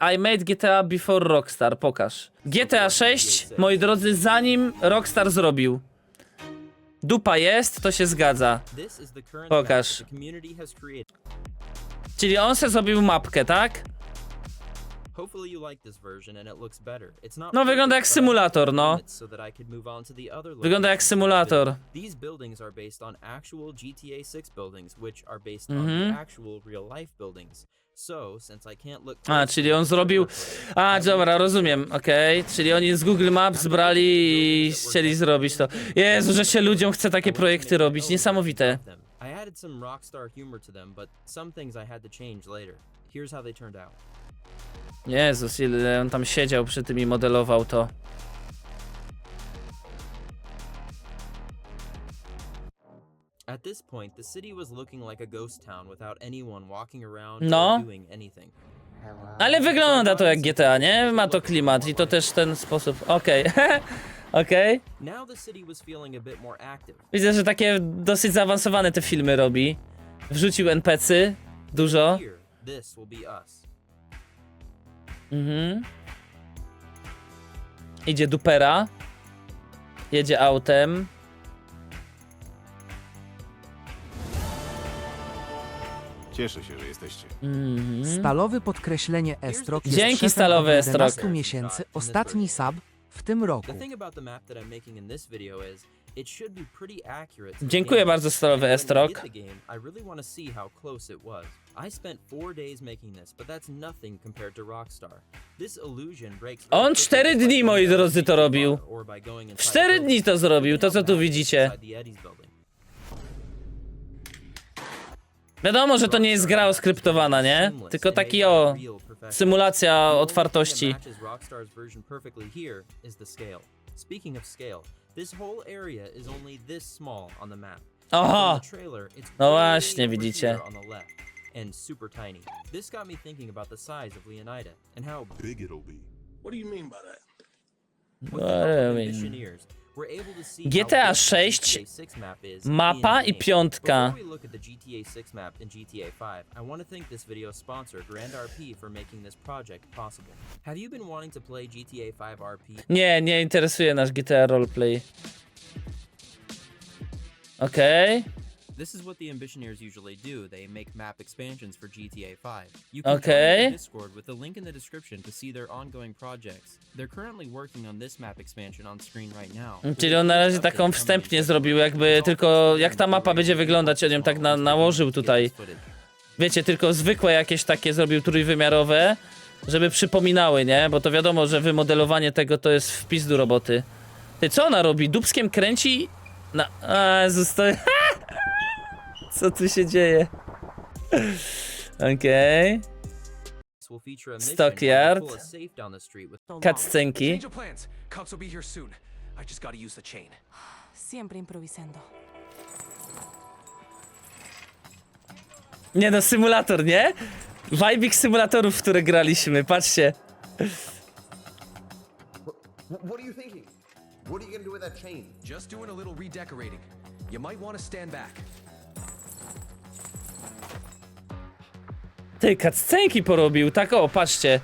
I made GTA before Rockstar. Pokaż. GTA 6, moi drodzy, zanim Rockstar zrobił. Dupa jest, to się zgadza. Pokaż. Czyli on se zrobił mapkę, tak? No, wygląda jak symulator, no. Wygląda jak symulator. These buildings are based on actual GTA 6 buildings, which are based on the actual real life buildings. A, czyli on zrobił... A, dobra, rozumiem, okej. Czyli oni z Google Maps brali i chcieli zrobić to. Jezu, że się ludziom chce takie projekty robić. Niesamowite. I added some rockstar humor to them, but some things I had to change later. Here's how they turned out. Jezus, ile on tam siedział przy tym i modelował to. At this point, the city was looking like a ghost town without anyone walking around No. or doing anything. Ale wygląda to jak GTA, nie? Ma to klimat i to też ten sposób. Okej. Okej. Bit more active. Widzę, że takie dosyć zaawansowane te filmy robi. Wrzucił NPC. Dużo. Mhm. Idzie dupera. Jedzie autem. Cieszę się, że jesteście. Mhm. Stalowy podkreślenie Estrok jest Dzięki, szefem stalowy od Estrok. 11 miesięcy, ostatni sub w tym roku. The thing about the map that I'm making in this video is it should be pretty accurate. to the Dziękuję game. bardzo, stalowy And when we Estrok. get the game, I really want to see how close it was. I spent four days making this, but that's nothing compared to Rockstar. This illusion breaks. On cztery dni, moi drodzy, to robił. inside Cztery dni to zrobił, to co tu widzicie. Wiadomo, że to nie jest gra oskryptowana, nie? Tylko taki o... Symulacja otwartości. Aha! No właśnie, widzicie. and super tiny. This got me thinking about the size of Leonida and how Big it'll be. What do you mean by that? with What the help do of you GTA big the 6, GTA 6 map is mapa i piątka. Before we look at the GTA 6 map in GTA 5, I want to thank this video's sponsor, Grand RP, for making this project possible. Have you been wanting to play GTA 5 RP? Nie, nie interesuje nasz GTA roleplay. Okej. This is what the Ambitioneers usually do. They make map expansions for GTA 5. You can Okay. join their Discord with the link in the description to see their ongoing projects. They're currently working on this map expansion on screen right now. with Czyli on na razie taką wstępnie zrobił, jakby tylko jak ta mapa będzie wyglądać, on ją tak na, nałożył tutaj. Wiecie, tylko zwykłe jakieś takie zrobił trójwymiarowe, żeby przypominały, nie? Bo to wiadomo, że wymodelowanie tego to jest w pizdu roboty. Ty, co ona robi? Dubskiem kręci? Na... A, to... Co tu się dzieje? Okej. mission Stockyard. Cutscenki. Siempre improvisando. Nie no, symulator, nie? Vibik symulatorów, w które graliśmy, patrzcie. What are you thinking? What are you gonna do with that chain? Just doing a little redecorating. You might want to stand back. Ty, cutscenki porobił, tak o, patrzcie.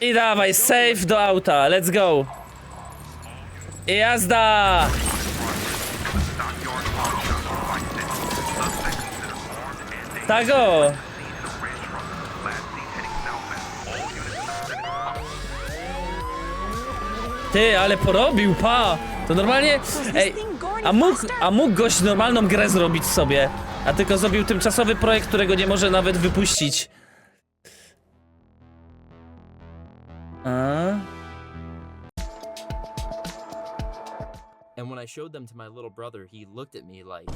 I dawaj, save do auta, let's go. I jazda! Tak o! Ty, ale porobił, pa! To normalnie... Ej, a mógł, a mógł gość normalną grę zrobić sobie, a tylko zrobił tymczasowy projekt, którego nie może nawet wypuścić. A? And when I showed them to my little brother, he looked at me like.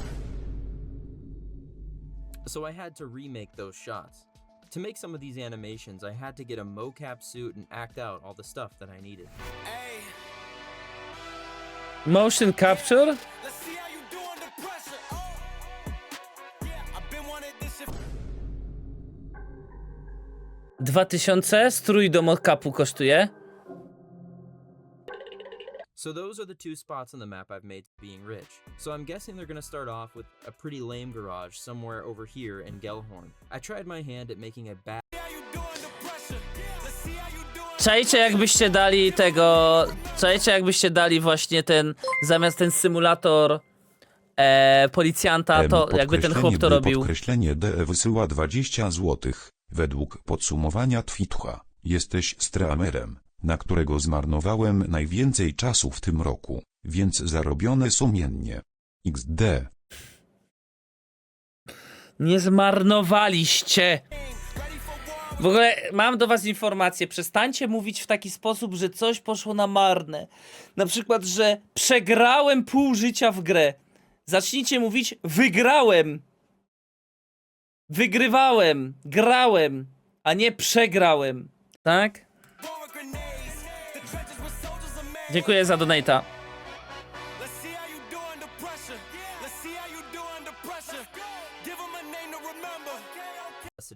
So I had to remake those shots. To make some of these animations, I had to get a mocap suit and act out all the stuff that I needed. Motion capture? 2000 strój do mockupu kosztuje. So those are the two spots on the map I've made being rich. So I'm guessing they're gonna start off with a pretty lame garage somewhere over here in Gellhorn. I tried my hand at making a bad Czajcie jakbyście dali tego, czajcie jakbyście dali właśnie ten, zamiast ten symulator e, policjanta, M, to jakby ten chłop to robił. Podkreślenie DE wysyła 20 zł. Według podsumowania Twitcha, jesteś streamerem, na którego zmarnowałem najwięcej czasu w tym roku, więc zarobione sumiennie. XD. Nie zmarnowaliście. W ogóle mam do was informację. Przestańcie mówić w taki sposób, że coś poszło na marne. Na przykład, że przegrałem pół życia w grę. Zacznijcie mówić wygrałem. Wygrywałem, grałem, a nie przegrałem. Tak? Dziękuję za donata.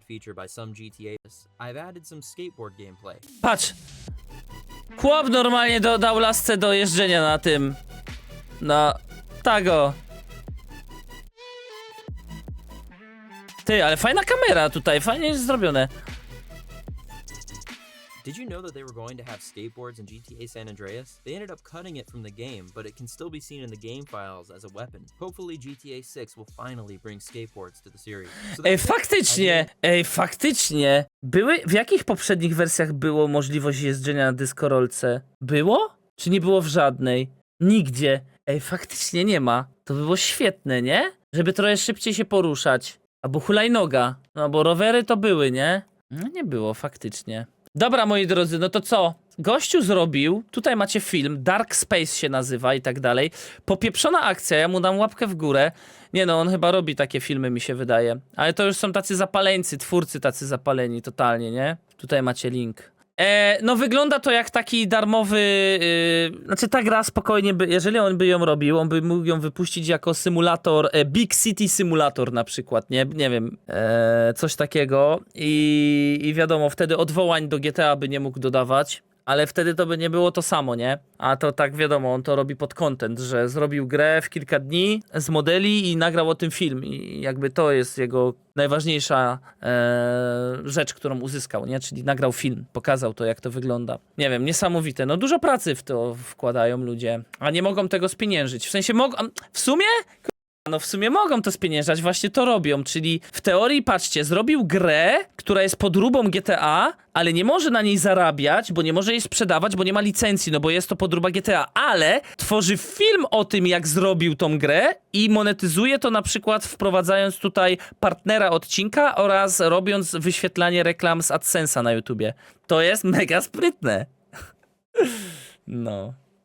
Feature by some GTAs. I've added some skateboard gameplay. Patrz. Chłop normalnie dodał lasce do jeżdżenia na tym. Na tago. Ty, ale fajna kamera tutaj, fajnie jest zrobione. Did you know that they were going to have skateboards in GTA San Andreas? They ended up cutting it from the game, but it can still be seen in the game files as a weapon. Hopefully GTA 6 will finally bring skateboards to the series. So Ej, faktycznie, ej, faktycznie. Były, w jakich poprzednich wersjach było możliwość jeżdżenia na dyskorolce? Było? Czy nie było w żadnej? Nigdzie. Ej, faktycznie nie ma. To by było świetne, nie? Żeby trochę szybciej się poruszać. Albo hulajnoga. No, bo rowery to były, nie? No, nie było, faktycznie. Dobra, moi drodzy, no to co? Gościu zrobił, tutaj macie film, Dark Space się nazywa i tak dalej. Popieprzona akcja, ja mu dam łapkę w górę. Nie no, on chyba robi takie filmy, mi się wydaje. Ale to już są tacy zapaleńcy, twórcy tacy zapaleni totalnie, nie? Tutaj macie link. E, no wygląda to jak taki darmowy, yy, znaczy ta gra spokojnie, by, jeżeli on by ją robił, on by mógł ją wypuścić jako symulator, e, Big City Simulator na przykład, nie, nie wiem, e, coś takiego I, i wiadomo, wtedy odwołań do GTA by nie mógł dodawać. Ale wtedy to by nie było to samo, nie? A to tak wiadomo, on to robi pod content, że zrobił grę w kilka dni z modeli i nagrał o tym film. I jakby to jest jego najważniejsza e, rzecz, którą uzyskał, nie? Czyli nagrał film, pokazał to, jak to wygląda. Nie wiem, niesamowite. No dużo pracy w to wkładają ludzie, a nie mogą tego spieniężyć. W sensie mogą, w sumie no w sumie mogą to spieniężać, właśnie to robią, czyli w teorii, patrzcie, zrobił grę, która jest podróbą GTA, ale nie może na niej zarabiać, bo nie może jej sprzedawać, bo nie ma licencji, no bo jest to podróba GTA, ale tworzy film o tym, jak zrobił tą grę i monetyzuje to na przykład wprowadzając tutaj partnera odcinka oraz robiąc wyświetlanie reklam z AdSense'a na YouTubie. To jest mega sprytne. No.